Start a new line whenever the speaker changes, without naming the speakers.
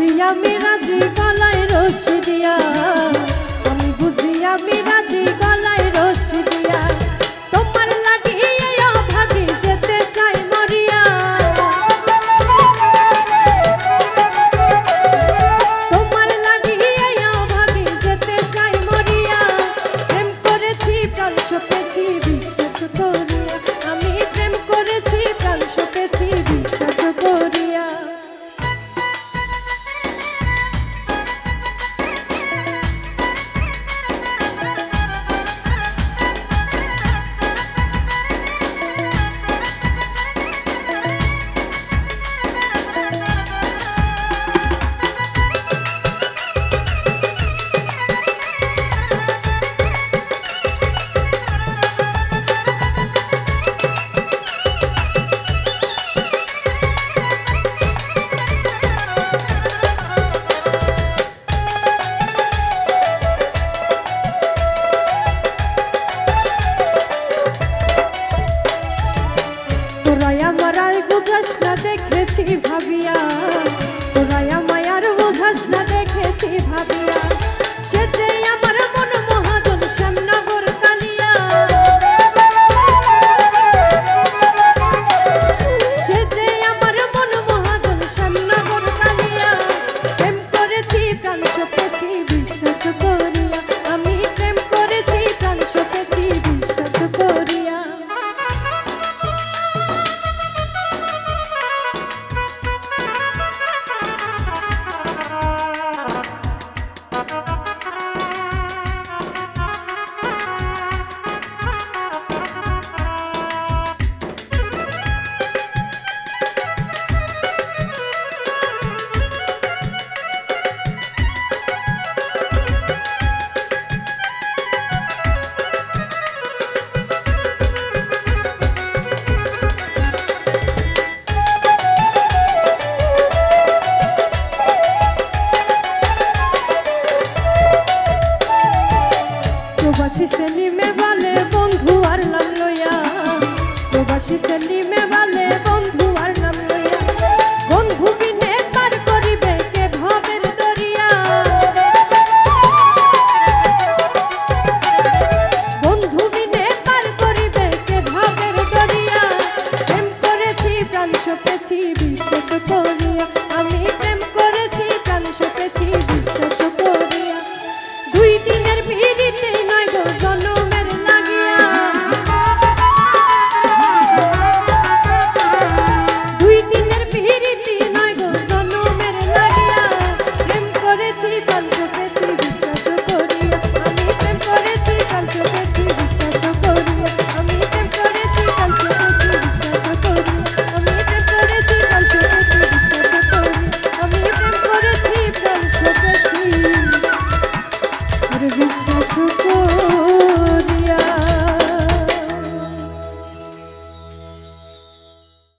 আমি রাজি গলায় রশি দিয়া আমি বুঝিয়া আমি ভাবিয়া সেলিমে বলে বন্ধু আর নাম লইয়া। প্রবাসী সেলিমে বলে বন্ধু আর নাম লইয়া। বন্ধু বিনে পার করিবে কে ভবের দরিয়া। বন্ধু বিনে পার করিবে কে ভবের দরিয়া। প্রেম করেছি, প্রাণ সপেছি, বিশ্বাস করিয়া